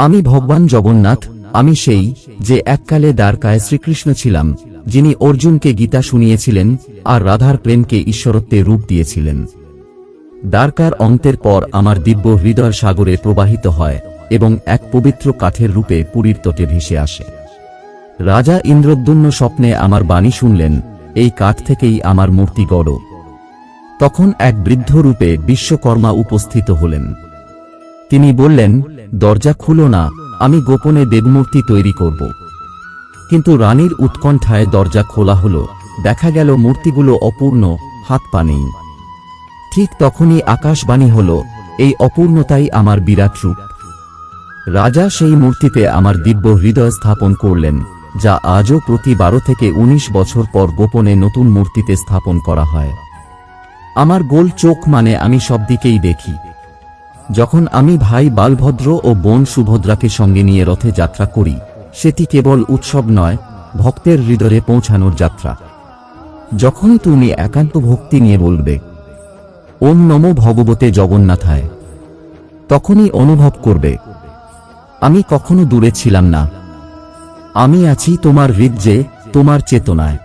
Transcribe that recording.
আমি ভগবান জগন্নাথ, আমি সেই যে এককালে দ্বারকায় শ্রীকৃষ্ণ ছিলাম, যিনি অর্জুনকে গীতা শুনিয়েছিলেন আর রাধার প্রেমকে ঈশ্বরত্বে রূপ দিয়েছিলেন। দ্বারকার অন্তের পর আমার দিব্য হৃদয় সাগরে প্রবাহিত হয় এবং এক পবিত্র কাঠের রূপে পুরীর তটে ভেসে আসে। রাজা ইন্দ্রদ্যুন্ন স্বপ্নে আমার বাণী শুনলেন, এই কাঠ থেকেই আমার মূর্তি গড়। তখন এক বৃদ্ধ রূপে বিশ্বকর্মা উপস্থিত হলেন। তিনি বললেন দরজা খুলো না, আমি গোপনে দেবমূর্তি তৈরি করব। কিন্তু রানীর উৎকণ্ঠায় দরজা খোলা হলো, দেখা গেল মূর্তিগুলো অপূর্ণ, হাত পা নেই। ঠিক তখনই আকাশবাণী হল, এই অপূর্ণতাই আমার বিরাট রূপ। রাজা সেই মূর্তিতে আমার দিব্য হৃদয় স্থাপন করলেন, যা আজও প্রতি বারো থেকে ১৯ বছর পর গোপনে নতুন মূর্তিতে স্থাপন করা হয়। আমার গোল চোখ মানে আমি সব দিকেই দেখি। যখন আমি ভাই বালভদ্র ও বোন সুভদ্রাকে সঙ্গে নিয়ে রথে যাত্রা করি, সেটি কেবল উৎসব নয়, ভক্তের হৃদয়ে পৌঁছানোর যাত্রা। যখন তুমি একান্ত ভক্তি নিয়ে বলবে, ওম নমো ভগবতে জগন্নাথায়, তখনই অনুভব করবে, আমি কখনো দূরে ছিলাম না। আমি আছি তোমার হৃদয়ে, তোমার চেতনায়।